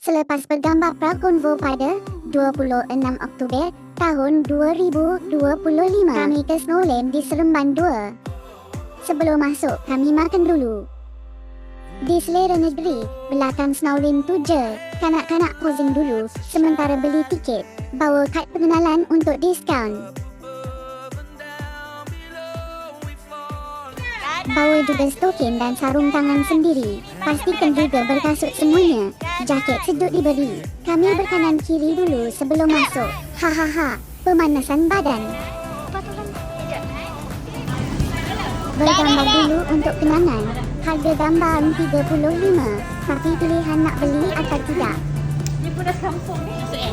Selepas bergambar prakonvo pada 26 Oktober tahun 2025, kami ke Snowland di Seremban 2. Sebelum masuk, kami makan dulu. Di selera negeri, belakang Snowland tu je. Kanak-kanak posing dulu, sementara beli tiket. Bawa kad pengenalan untuk diskaun. Bawa juga stokin dan sarung tangan sendiri. Pastikan juga berkasut semuanya. Jaket sedut diberi. Kami berkanan kiri dulu sebelum masuk. Hahaha, pemanasan badan. Bergambar dulu untuk kenangan. Harga gambar RM35. Tapi pilihan nak beli atau tidak. Dia pun dah eh.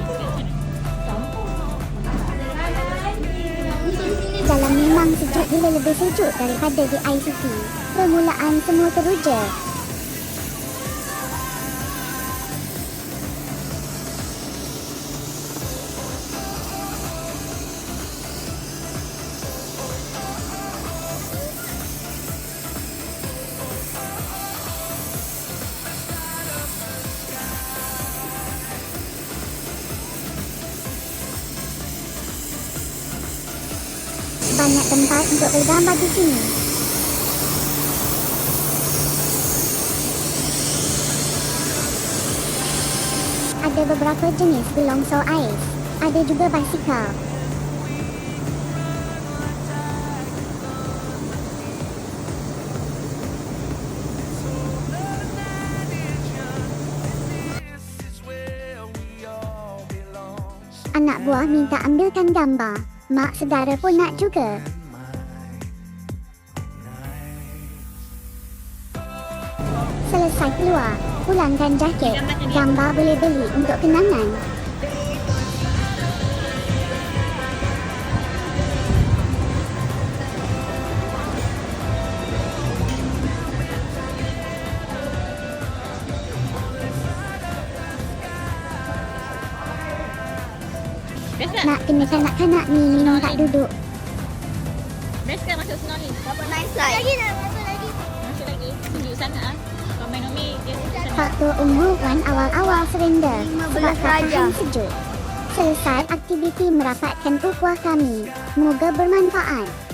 Dalam memang sejuk bila lebih sejuk daripada di ICT. Permulaan semua teruja. Banyak tempat untuk bergambar di sini. Ada beberapa jenis gelongsor ais. Ada juga basikal. Anak buah minta ambilkan gambar. Mak sedara pun nak juga. Selesai keluar, pulangkan jaket. Gambar boleh beli untuk kenangan. Best tak? Nak kena kanak-kanak ni minum tak duduk. Best kan masuk senang ni? Dapat nice slide. Lagi nak masuk lagi. Masuk lagi. Sejuk sangat ah. Main Umi, dia. Faktor umruan awal-awal surrender 15 sebab tahan sejuk. Selesai aktiviti merapatkan ukhuwah kami. Moga bermanfaat.